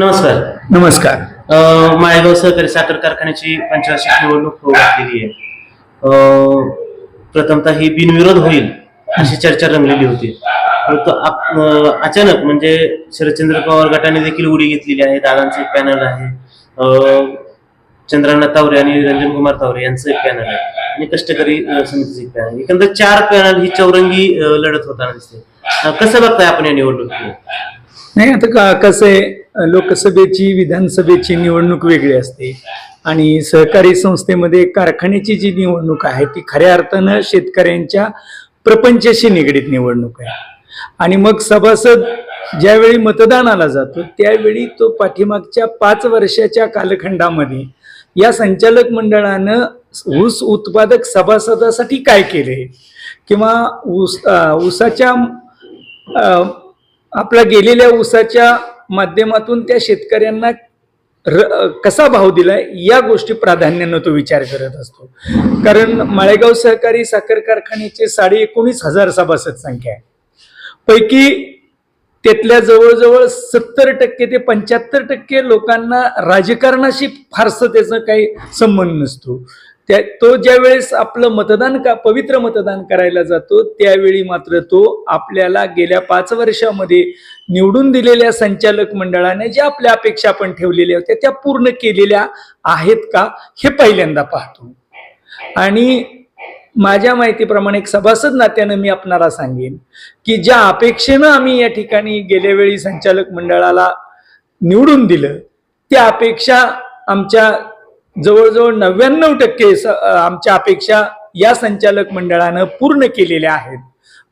नमस्कार. नमस्कार. अ, माळेगाव सहकारी साखर कारखान्याची पंचवार्षिक निवडणूक होऊ घातलेली आहे. अ, प्रथमतः ही बिनविरोध होईल अशी चर्चा रंगलेली होती. परंतु आप- अ, अचानक म्हणजे शरदचंद्र पवार गटाने देखील उडी घेतलेली आहे. दादांचं एक पॅनल आहे. अ, चंद्रनाथ तावरे आणि रंजन कुमार तावरे यांचं एक पॅनल आहे. आणि कष्टकरी अ, समितीचं एक पॅनल एकंदर चार पॅनल ही चौरंगी अ, लढत होताना दिसते. अ, कसं बघताय आपण या निवडणुकीला? नाही आता का कसं आहे लोकसभेची विधानसभेची निवडणूक वेगळी असते. आणि सहकारी संस्थेमध्ये कारखान्याची जी निवडणूक आहे ती खऱ्या अर्थानं शेतकऱ्यांच्या प्रपंचाशी निगडीत निवडणूक आहे. आणि मग सभासद ज्यावेळी मतदानाला जातो त्यावेळी तो पाठीमागच्या पाच वर्षाच्या कालखंडामध्ये या संचालक मंडळानं ऊस उत्पादक सभासदासाठी काय केले? किंवा ऊस अं, ऊसाच्या आपला गेलेल्या ऊसाच्या माध्यमातून त्या शेतकऱ्यांना र- कसा भाव दिलाय या गोष्टी प्राधान्यानं तो विचार करत असतो. कारण माळेगाव सहकारी साखर कारखान्याचे साडे एकोणीस हजार सभासद संख्या आहे. पैकी त्यातल्या जवळजवळ सत्तर टक्के ते पंच्याहत्तर टक्के लोकांना राजकारणाशी फारसं त्याचा काही संबंध नसतो. त्या तो ज्यावेळेस आपलं मतदान का पवित्र मतदान करायला जातो त्यावेळी मात्र तो आपल्याला गेल्या पाच वर्षामध्ये निवडून दिलेल्या संचालक मंडळाने ज्या आपल्या अपेक्षा आपण ठेवलेल्या होत्या त्या पूर्ण केलेल्या आहेत का हे पहिल्यांदा पाहतो. आणि माझ्या माहितीप्रमाणे एक सभासद नात्यानं मी आपणाला सांगेन की ज्या अपेक्षेनं आम्ही या ठिकाणी गेल्या वेळी संचालक मंडळाला निवडून दिलं त्या अपेक्षा आमच्या जवळजवळ नव्याण्णव टक्के स- आमच्या अपेक्षा या संचालक मंडळानं पूर्ण केलेल्या आहेत.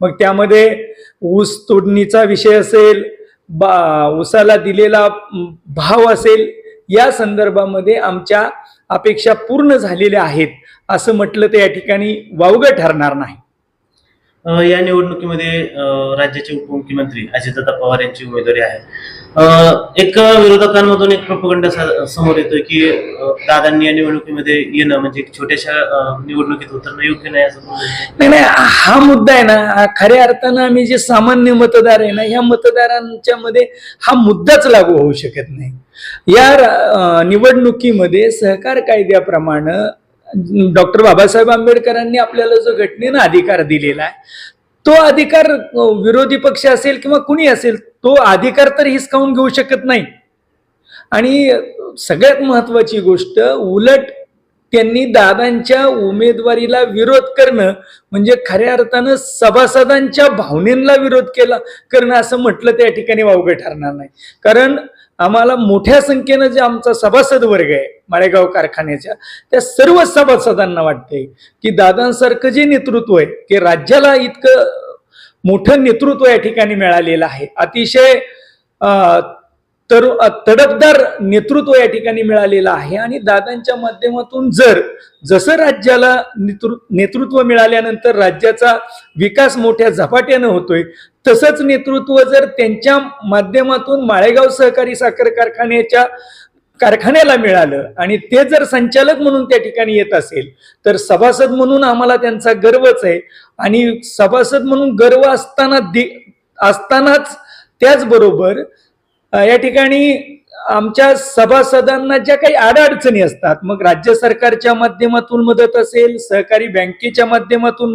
मग त्यामध्ये ऊस तोडणीचा विषय असेल बा ऊसाला दिलेला भाव असेल या संदर्भामध्ये आमच्या अपेक्षा पूर्ण झालेल्या आहेत असं म्हटलं तर या ठिकाणी वावगं ठरणार नाही. या निवडणुकीमध्ये राज्याचे उपमुख्यमंत्री अजितदादा पवार यांची उमेदवारी आहे. एक विरोधकांमधून एक प्रपगंड समोर येतोय की दादांनी या निवडणुकीमध्ये येणं म्हणजे छोट्याशा निवडणुकीत उतरणं योग्य नाही असं नाही नाही हा मुद्दा आहे ना खऱ्या अर्थानं आम्ही जे सामान्य मतदार आहे ना या मतदारांच्या मध्ये हा मुद्दाच लागू होऊ शकत नाही. या निवडणुकीमध्ये सहकार कायद्याप्रमाणे डॉक्टर बाबासाहेब आंबेडकरांनी आपल्याला जो घटनेनं अधिकार दिलेला आहे तो अधिकार विरोधी पक्ष असेल किंवा कुणी असेल तो अधिकार तर हिसकावून घेऊ शकत नाही. आणि सगळ्यात महत्वाची गोष्ट उलट त्यांनी दादांच्या उमेदवारीला विरोध करणं म्हणजे खऱ्या अर्थानं सभासदांच्या भावनेला विरोध केला करणं असं म्हटलं त्या ठिकाणी वावगं ठरणार नाही. कारण आम्हाला मोठ्या संख्येनं जे आमचा सभासद वर्ग आहे माळेगाव कारखान्याच्या त्या सर्व सभासदांना वाटते की दादांसारखं जे नेतृत्व आहे की राज्याला इतकं मोठं नेतृत्व या ठिकाणी मिळालेलं आहे. अतिशय तर तडफदार नेतृत्व या ठिकाणी मिळालेलं आहे. आणि दादांच्या माध्यमातून जर जसं राज्याला नेतृ नेतृत्व मिळाल्यानंतर राज्याचा विकास मोठ्या झपाट्यानं होतोय तसंच नेतृत्व जर त्यांच्या माध्यमातून माळेगाव सहकारी साखर कारखान्याच्या कारखान्याला मिळालं आणि ते जर संचालक म्हणून त्या ठिकाणी येत असेल तर सभासद म्हणून आम्हाला त्यांचा गर्वच आहे. आणि सभासद म्हणून गर्व असताना दे असतानाच त्याचबरोबर या ठिकाणी आमच्या सभासदांना ज्या काही अडअडचणी असतात मग राज्य सरकारच्या माध्यमातून मदत असेल सहकारी बँकेच्या माध्यमातून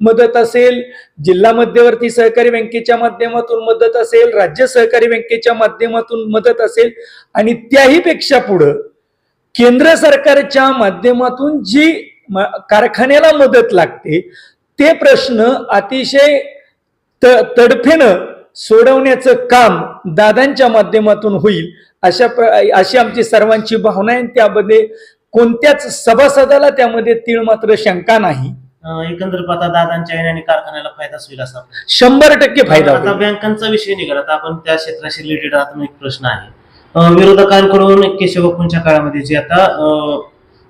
मदत असेल जिल्हा मध्यवर्ती सहकारी बँकेच्या माध्यमातून मदत असेल राज्य सहकारी बँकेच्या माध्यमातून मदत असेल आणि त्याही पेक्षा पुढं केंद्र सरकारच्या माध्यमातून जी कारखान्याला मदत लागते ते प्रश्न अतिशय त तडफेनं सोडवण्याचं काम दादांच्या माध्यमातून होईल. अशा प्र अशी आमची सर्वांची भावना आहे. त्यामध्ये कोणत्याच सभासदाला त्यामध्ये तीळ मात्र शंका नाही. एकंदर पाहता दादांच्या येण्याने कारखान्याला फायदाच होईल असा शंभर टक्के फायदा आता. बँकांचा विषय निघाला. आता आपण त्या क्षेत्राशी रिलेटेड आता एक प्रश्न आहे. विरोधकांकडून केशवबापूंच्या काळामध्ये जे आता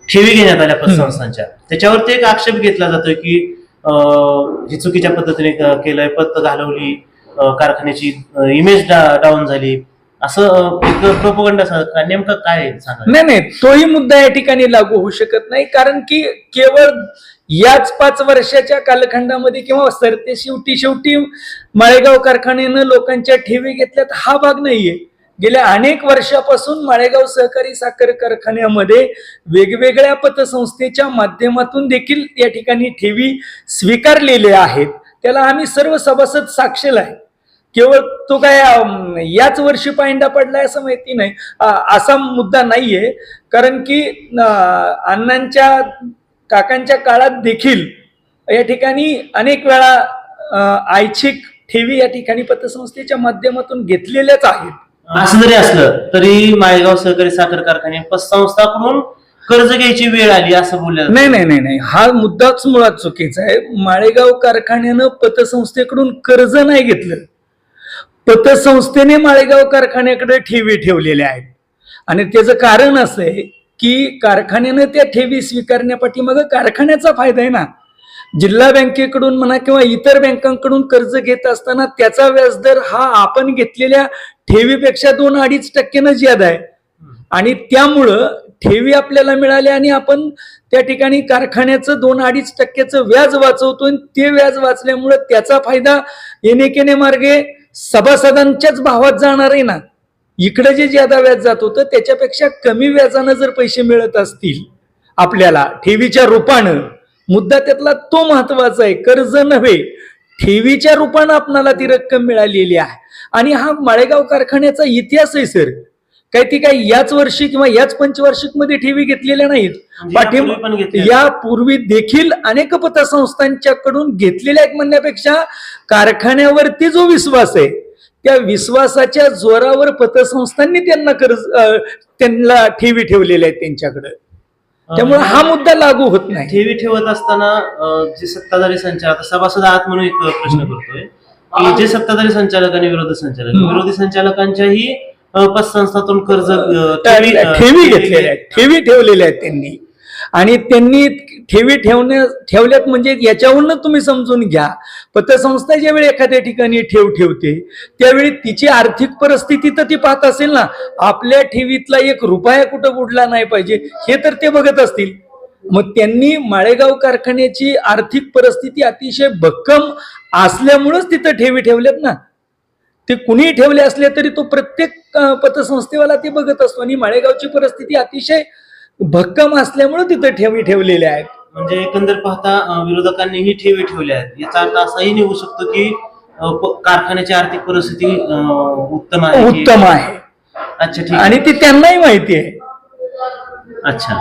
ठेवी घेण्यात आल्या पतसंस्थांच्या. त्याच्यावरती एक आक्षेप घेतला जातोय की हे चुकीच्या पद्धतीने केलंय पत घालवली कारखान्याची इमेज डाऊन झाली. असं एक प्रोपोगंडा प्रोपगंड नेमकं काय आहे? नाही नाही तोही मुद्दा या ठिकाणी लागू होऊ शकत नाही. कारण की केवळ याच पाच वर्षाच्या कालखंडामध्ये किंवा सरते शेवटी शेवटी माळेगाव कारखान्यानं लोकांच्या ठेवी घेतल्यात हा भाग नाहीये. गेल्या अनेक वर्षापासून माळेगाव सहकारी साखर कारखान्यामध्ये वेगवेगळ्या पतसंस्थेच्या माध्यमातून देखील या ठिकाणी ठेवी स्वीकारलेल्या आहेत. त्याला आम्ही सर्व सभासद साक्षीला आहे केवळ तो काय याच वर्षी पायंडा पडलाय असं माहिती नाही. असा मुद्दा नाहीये. कारण की अण्णांच्या काकांच्या काळात देखील या ठिकाणी अनेक वेळा ऐच्छिक ठेवी या ठिकाणी पतसंस्थेच्या माध्यमातून घेतलेल्याच आहेत. असं जरी असलं तरी माळेगाव सहकारी साखर कारखाने पतसंस्थाकडून कर्ज घ्यायची वेळ आली असं बोलल्या नाही नाही नाही नाही. हा मुद्दाच मुळात चुकीचा आहे. माळेगाव कारखान्यानं पतसंस्थेकडून कर्ज नाही घेतलं. पतसंस्थेने माळेगाव कारखान्याकडे ठेवी ठेवलेल्या आहेत. आणि त्याचं कारण असं आहे की कारखान्यानं त्या ठेवी स्वीकारण्यापाठीमागं कारखान्याचा फायदा आहे ना. जिल्हा बँकेकडून म्हणा किंवा इतर बँकांकडून कर्ज घेत असताना त्याचा व्याजदर हा आपण घेतलेल्या ठेवीपेक्षा दोन अडीच टक्क्यानं ज्यादा आहे. आणि त्यामुळं ठेवी आपल्याला मिळाली आणि आपण त्या ठिकाणी कारखान्याचं दोन अडीच टक्क्याचं व्याज वाचवतो आणि ते व्याज वाचल्यामुळं त्याचा फायदा येणे केने मार्गे सभासदांच्याच भावात जाणार आहे ना? इकडे जे ज्यादा व्याज जात होतं त्याच्यापेक्षा कमी व्याजानं जर पैसे मिळत असतील आपल्याला ठेवीच्या रूपानं मुद्दा त्यातला तो महत्त्वाचा आहे कर्ज नव्हे ठेवीच्या रूपानं आपणाला ती रक्कम मिळालेली आहे. आणि हा माळेगाव कारखान्याचा इतिहास आहे सर. काय ती काय याच वर्षी किंवा याच पंचवार्षिकमध्ये ठेवी घेतलेल्या नाहीत म्हणजे पाठिंबा. यापूर्वी देखील अनेक पतसंस्थांच्याकडून घेतलेल्या एक म्हणण्यापेक्षा कारखान्यावरती जो विश्वास आहे त्या विश्वासाच्या जोरावर पतसंस्थांनी त्यांना कर्ज त्यांना ठेवी ठेवलेल्या आहेत त्यांच्याकडे त्यामुळे हा मुद्दा लागू होत नाही ठेवी ठेवत असताना जे सत्ताधारी संचालक सभासद आहात म्हणून एक प्रश्न करतोय की जे सत्ताधारी संचालक आणि विरोधी संचालक. विरोधी संचालकांच्याही पतसंस्थातून कर्ज ठेवी घेतलेल्या आहेत. ठेवी ठेवलेल्या आहेत त्यांनी. आणि त्यांनी ठेवी ठेवण्या ठेवल्यात म्हणजे याच्यावरनं तुम्ही समजून घ्या. पतसंस्था ज्यावेळी एखाद्या ठिकाणी ठेव ठेवते त्यावेळी तिची आर्थिक परिस्थिती तर ती पाहत असेल ना आपल्या ठेवीतला एक रुपया कुठं बुडला नाही पाहिजे हे तर ते बघत असतील. मग त्यांनी माळेगाव कारखान्याची आर्थिक परिस्थिती अतिशय भक्कम असल्यामुळंच तिथं ठेवी ठेवल्यात ना. ते कुणीही ठेवले असले तरी तो प्रत्येक पतसंस्थेवाला ते बघत असतो. आणि माळेगावची परिस्थिती अतिशय भक्कम असल्यामुळे तिथं ठेवी ठेवलेल्या आहेत. म्हणजे एकंदर पाहता विरोधकांनीही ठेवी ठेवल्या आहेत. याचा अर्थ असाही निघू शकतो की कारखान्याची आर्थिक परिस्थिती उत्तम आहे उत्तम आहे. अच्छा ठीक. आणि ती त्यांनाही माहिती आहे. अच्छा.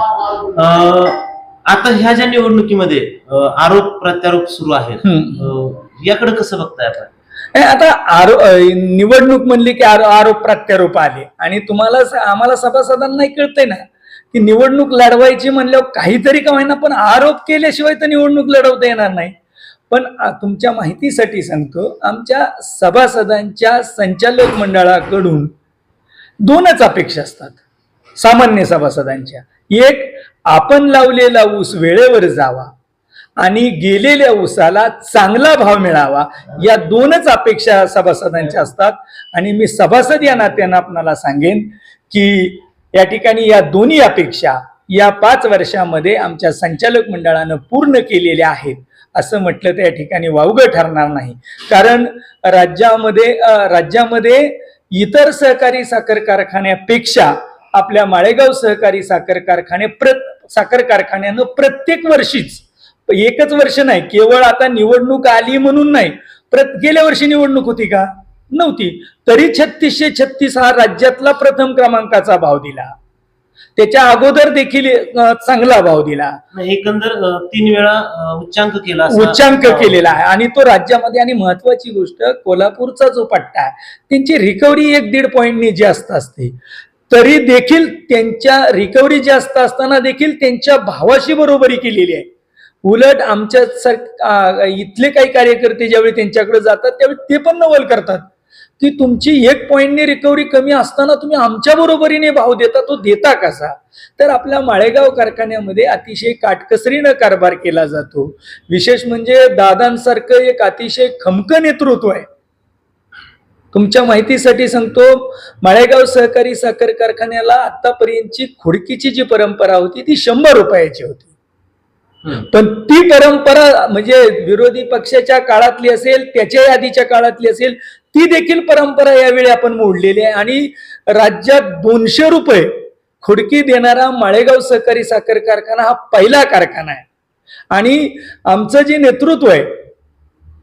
आता ह्या ज्या निवडणुकीमध्ये आरोप प्रत्यारोप सुरू आहेत याकडे कसं बघताय आपण? आता आरो निवडणूक म्हणली की आरो- आरोप प्रत्यारोप आले. आणि तुम्हाला आम्हाला सभासदांना कळतंय ना की निवडणूक लढवायची म्हणल्यावर काहीतरी का होईना पण आरोप केल्याशिवाय तर निवडणूक लढवता येणार नाही. पण तुमच्या माहितीसाठी सांगतो आमच्या सभासदांच्या संचालक मंडळाकडून दोनच अपेक्षा असतात सामान्य सभासदांच्या. एक आपण लावलेला ऊस वेळेवर जावा. आणि गेलेल्या उसाला चांगला भाव मिळावा. या दोनच अपेक्षा सभासदांच्या असतात. आणि मी सभासद या नात्यानं आपणाला सांगेन की या ठिकाणी या दोन्ही अपेक्षा या पाच वर्षामध्ये आमच्या संचालक मंडळानं पूर्ण केलेल्या आहेत. असं म्हटलं तर या ठिकाणी वावगं ठरणार नाही. कारण राज्यामध्ये राज्यामध्ये इतर सहकारी साखर कारखान्यापेक्षा आपल्या माळेगाव सहकारी साखर कारखाने प्र साखर कारखान्यानं प्रत्येक वर्षीच एकच वर्ष नाही केवळ आता निवडणूक आली म्हणून नाही प्रत गेल्या वर्षी निवडणूक होती का? नव्हती. तरी छत्तीसशे छत्तीस हा राज्यातला प्रथम क्रमांकाचा भाव दिला. त्याच्या अगोदर देखील चांगला भाव दिला. नाही, एकंदर तीन वेळा उच्चांक केला उच्चांक केलेला आहे. आणि तो राज्यामध्ये आणि महत्वाची गोष्ट कोल्हापूरचा जो पट्टा आहे त्यांची रिकव्हरी एक दीड पॉईंटनी जास्त असते. तरी देखील त्यांच्या रिकव्हरी जास्त असताना देखील त्यांच्या भावाशी बरोबरी केलेली आहे. उलट आमच्या सर इथले काही कार्यकर्ते ज्यावेळी त्यांच्याकडे जातात त्यावेळी ते पण नवल करतात. की तुमची एक पॉईंटने रिकव्हरी कमी असताना तुम्ही आमच्या बरोबरीने भाव देता तो देता कसा? तर आपल्या माळेगाव कारखान्यामध्ये अतिशय काटकसरीनं कारभार केला जातो. विशेष म्हणजे दादांसारखं एक अतिशय खमकं नेतृत्व आहे. तुमच्या माहितीसाठी सांगतो माळेगाव सहकारी साखर कारखान्याला आतापर्यंतची खुडकीची जी परंपरा होती ती शंभर रुपयाची होती. पण ती परंपरा म्हणजे विरोधी पक्षाच्या काळातली असेल त्याच्या आधीच्या काळातली असेल ती देखील परंपरा यावेळी आपण मोडलेली आहे. आणि राज्यात दोनशे रुपये खुडकी देणारा माळेगाव सहकारी साखर कारखाना हा पहिला कारखाना आहे. आणि आमचं जे नेतृत्व आहे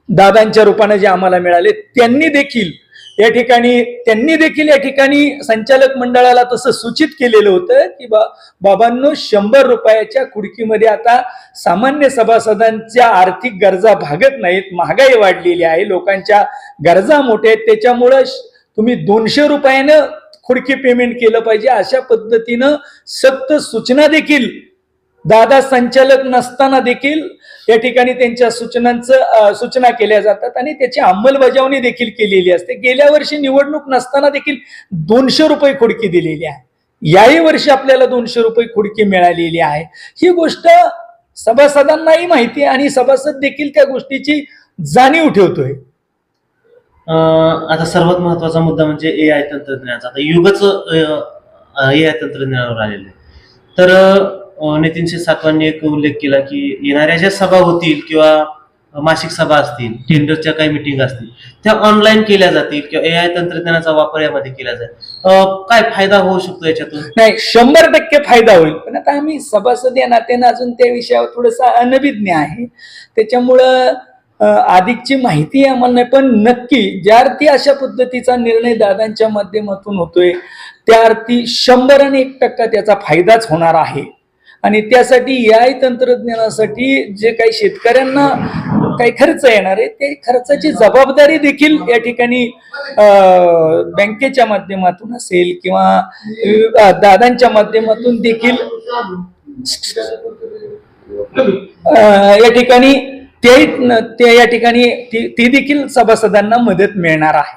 दादांच्या रूपाने जे आम्हाला मिळाले त्यांनी देखील या ठिकाणी त्यांनी देखील या ठिकाणी संचालक मंडळाला तसं सूचित केलेलं होतं की बा बाबांनो शंभर रुपयाच्या खुडकीमध्ये आता सामान्य सभासदांच्या आर्थिक गरजा भागत नाहीत महागाई वाढलेली आहे लोकांच्या गरजा मोठ्या आहेत त्याच्यामुळं तुम्ही दोनशे रुपयानं खुडकी पेमेंट केलं पाहिजे अशा पद्धतीनं सक्त सूचना देखील दादा संचालक नसताना देखील या ठिकाणी त्यांच्या सूचनांचं सूचना केल्या जातात आणि त्याची अंमलबजावणी देखील केलेली असते. गेल्या वर्षी निवडणूक नसताना देखील दोनशे रुपये खुडकी दिलेली आहे. याही वर्षी आपल्याला दोनशे रुपये खुडकी मिळालेली आहे. ही गोष्ट सभासदांनाही माहिती आहे आणि सभासद देखील त्या गोष्टीची जाणीव ठेवतोय. अं, आता सर्वात महत्त्वाचा मुद्दा म्हणजे ए आय तंत्रज्ञानाचा. आता युगच ए आय तंत्रज्ञानावर आलेलं आहे. तर नितीन शेठ सातवांनी एक उल्लेख केला की येणाऱ्या ज्या सभा होतील किंवा मासिक सभा असतील टेंडरच्या काही मिटिंग असतील त्या ऑनलाईन केल्या जातील किंवा ए आय तंत्रज्ञानाचा वापर यामध्ये केला जाईल. काय फायदा होऊ शकतो याच्यातून? नाही शंभर टक्के फायदा होईल. पण आता आम्ही सभासद या नात्यानं अजून त्या विषयावर थोडंसं अनभिज्ञ आहे. त्याच्यामुळं अधिकची माहिती आम्हाला नाही पण नक्की ज्या अर्थी अशा पद्धतीचा निर्णय दादांच्या माध्यमातून होतोय त्या अर्थी शंभर आणि एक टक्का त्याचा फायदाच होणार आहे. आणि त्यासाठी याय तंत्रज्ञानासाठी जे काही शेतकऱ्यांना काही खर्च येणार आहे ते खर्चाची जबाबदारी देखील या ठिकाणी बँकेच्या माध्यमातून असेल किंवा दादांच्या माध्यमातून देखील या ठिकाणी ते या ठिकाणी ती देखील सभासदांना मदत मिळणार आहे.